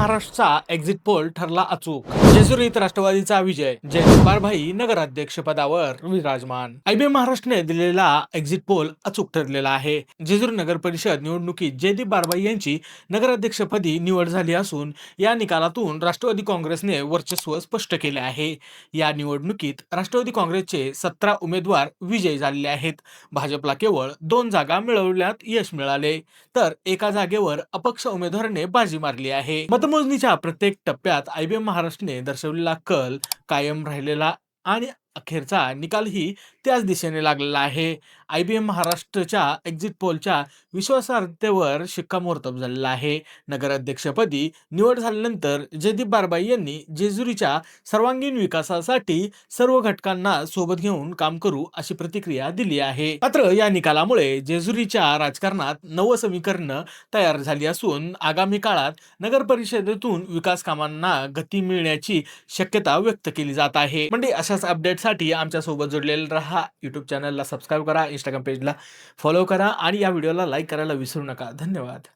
महाराष्ट्रचा exit poll ठरला अचूक. जेजुरीत राष्ट्रवादीचा विजय. जयदीप बारभाई नगराध्यक्ष पदावर विराजमान. आयबीएम महाराष्ट्रने दिलेला एक्झिट पोल अचूक ठरलेला आहे. जेजुरी नगर परिषद निवडणुकीत जयदीप बारभाई यांची नगराध्यक्षपदी निवड झाली असून या निकालातून राष्ट्रवादी काँग्रेसने वर्चस्व स्पष्ट केले आहे. या निवडणुकीत राष्ट्रवादी काँग्रेसचे सतरा उमेदवार विजयी झालेले आहेत. भाजपला केवळ दोन जागा मिळवण्यात यश मिळाले. तर एका जागेवर अपक्ष उमेदवाराने बाजी मारली आहे. मतमोजणीच्या प्रत्येक टप्प्यात आयबीएम महाराष्ट्रने दर्शवलेला कल कायम राहिलेला आणि अखेरचा निकालही त्याच दिशेने लागलेला आहे. आय बी एम महाराष्ट्रच्या एक्झिट पोलच्या विश्वासार्हतेवर शिक्कामोर्तब झालेला आहे. नगराध्यक्षपदी निवड झाल्यानंतर जयदीप बारबाई यांनी जेजुरीच्या सर्वांगीण विकासासाठी सर्व घटकांना सोबत घेऊन काम करू अशी प्रतिक्रिया दिली आहे. मात्र या निकालामुळे जेजुरीच्या राजकारणात नवं समीकरण तयार झाली असून आगामी काळात नगर परिषदेतून विकास कामांना गती मिळण्याची शक्यता व्यक्त केली जात आहे. म्हणजे अशाच अपडेटसाठी आमच्यासोबत जोडलेले राहा. युट्यूब चॅनलला सबस्क्राईब करा. इंस्टाग्राम पेजला फॉलो करा आणि या व्हिडिओला लाईक करायला विसरू नका. धन्यवाद.